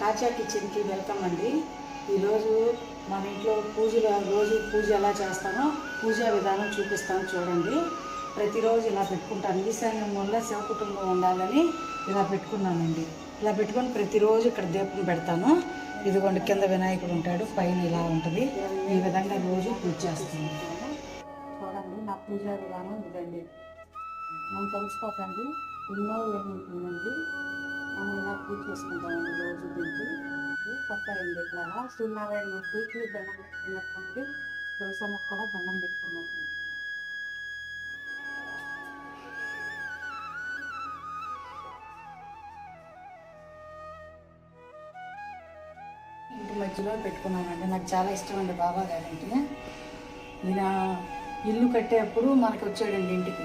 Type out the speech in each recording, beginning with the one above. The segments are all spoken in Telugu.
కాచా కిచెన్కి వెల్కమ్ అండి. ఈరోజు మన ఇంట్లో పూజలు రోజు పూజ ఎలా చేస్తానో పూజా విధానం చూపిస్తాను చూడండి. ప్రతిరోజు ఇలా పెట్టుకుంటాను. ఈశాన్యం వల్ల శివ కుటుంబం ఉండాలని ఇలా పెట్టుకున్నానండి. ఇలా పెట్టుకొని ప్రతిరోజు ఇక్కడ దీపం పెడతాను. ఇదిగోండి కింద వినాయకుడు ఉంటాడు. పైన ఇలా ఉంటుంది. ఈ విధంగా రోజు పూజ చేస్తాను. చూడండి నా పూజా విధానం ఇదండి. మనం తెలుసుకోకండి. ఎన్నో ఏముంటుందండి. ఇలా పూజ చేసుకుంటామండి రోజు దీనికి. కొత్త రెండు ఇట్లా సూర్యనారాయణ మూర్తికి దండం పెట్టుకున్నటువంటి తులసి మొక్కలో దండం పెట్టుకున్నాం. ఇంటి మధ్యలో పెట్టుకున్నానండి నాకు చాలా ఇష్టం అండి బాబా గారింటి ఈయన ఇల్లు కట్టేటప్పుడు మనకు వచ్చాడండి ఇంటికి.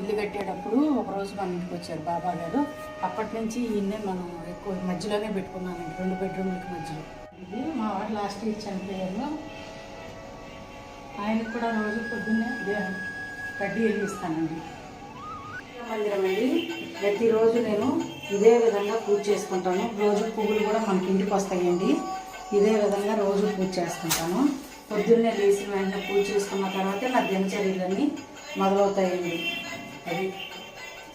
ఇల్లు కట్టేటప్పుడు ఒకరోజు మన ఇంటికి వచ్చారు బాబా గారు. అప్పటి నుంచి ఈయన్నే మనం ఎక్కువ మధ్యలోనే పెట్టుకున్నామండి రెండు బెడ్రూమ్లకి మధ్యలో. ఇది మా వాడు లాస్ట్ ఇయర్ చనిపోయారు. ఆయనకు కూడా రోజు పొద్దున్నే దేహం కడ్డీ వెళ్ళిస్తానండి మందిరం అండి. ప్రతిరోజు నేను ఇదే విధంగా పూజ చేసుకుంటాను. రోజు పువ్వులు కూడా మనకి ఇంటికి వస్తాయండి. ఇదే విధంగా రోజు పూజ చేసుకుంటాను. పొద్దున్నే లేచిన వెంటనే పూజ చేసుకున్న తర్వాత నా దినచర్యలన్నీ మొదలవుతాయండి. అది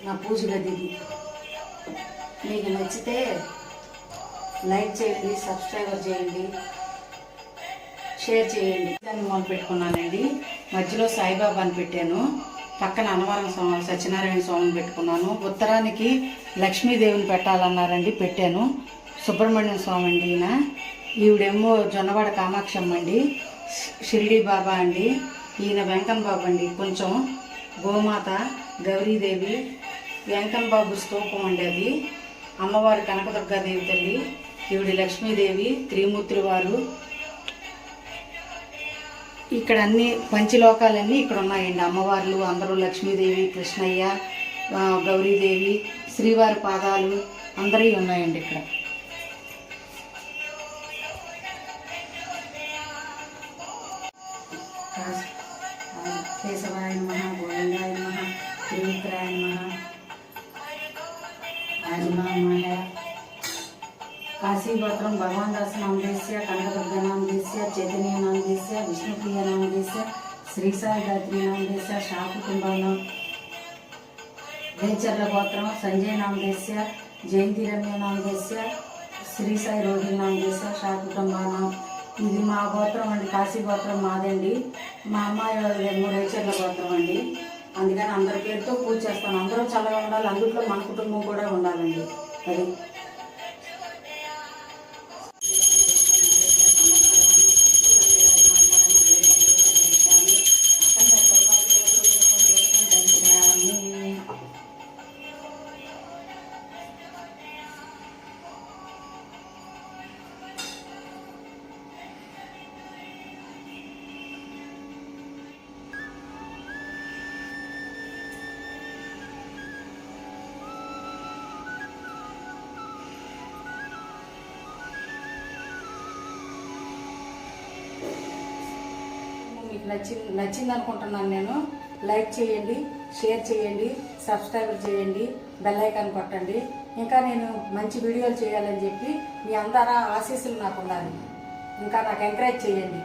నా పూజ గదిది మీకు నచ్చితే లైక్ చేయండి సబ్స్క్రైబర్ చేయండి షేర్ చేయండి. దాన్ని మొదలు పెట్టుకున్నానండి. మధ్యలో సాయిబాబాని పెట్టాను. పక్కన అనవరం స్వామి సత్యనారాయణ స్వామిని పెట్టుకున్నాను. ఉత్తరానికి లక్ష్మీదేవిని పెట్టాలన్నారండి పెట్టాను. సుబ్రహ్మణ్యం స్వామి అండి ఈయన. ఈవిడేమో జొన్నవాడ కామాక్షమ్మ అండి షిరిడి బాబా అండి ఈయన వెంకన్ బాబు అండి కొంచెం గోమాత గౌరీదేవి వెంకన్ బాబు స్తూపం అండి అది అమ్మవారి కనకదుర్గాదేవి తల్లి ఈవిడి లక్ష్మీదేవి త్రిమూర్తులు వారు ఇక్కడ అన్ని పంచలోకాలన్నీ ఇక్కడ ఉన్నాయండి. అమ్మవార్లు అందరూ లక్ష్మీదేవి కృష్ణయ్య గౌరీదేవి శ్రీవారి పాదాలు అందరి ఉన్నాయండి ఇక్కడ. కాశ- ఆ, కేశవాయ శంకరాయ నమ త్రివిక్రాయ ఆజమాయ కాశీగోత్రం భగవాన్ దాస్ నామదేశ్య కనకదుర్గ నామదేశ్య చైతన్య నామదేశ్య విష్ణుప్రియ నామదేశ్య శ్రీసాయి గాయత్రి నామదేశ్య షా కుటుంబానం వేచర్ల గోత్రం సంజయ్ నామదేశ్య జయంతి రమ్య నామదేశ్య శ్రీసాయి రోహిణి నామదేశ్య షా కుటుంబానం ఇది మా గోత్రం అండి కాశీ గోత్రం మాదండి. మా అమ్మాయి వాళ్ళదేమో రేచర్ల గోత్రం అండి. అందుకని అందరి పేరుతో పూజ చేస్తాను. అందరూ చల్లగా ఉండాలి. అందులో మన కుటుంబం కూడా ఉండాలండి. అది నచ్చింది నచ్చింది అనుకుంటున్నాను నేను. లైక్ చేయండి షేర్ చేయండి సబ్స్క్రైబ్ చేయండి బెల్ ఐకాన్ కొట్టండి. ఇంకా నేను మంచి వీడియోలు చేయాలని చెప్పి మీ అందరూ ఆశీస్సులు నాకు ఉండాలి. ఇంకా నాకు ఎంకరేజ్ చేయండి.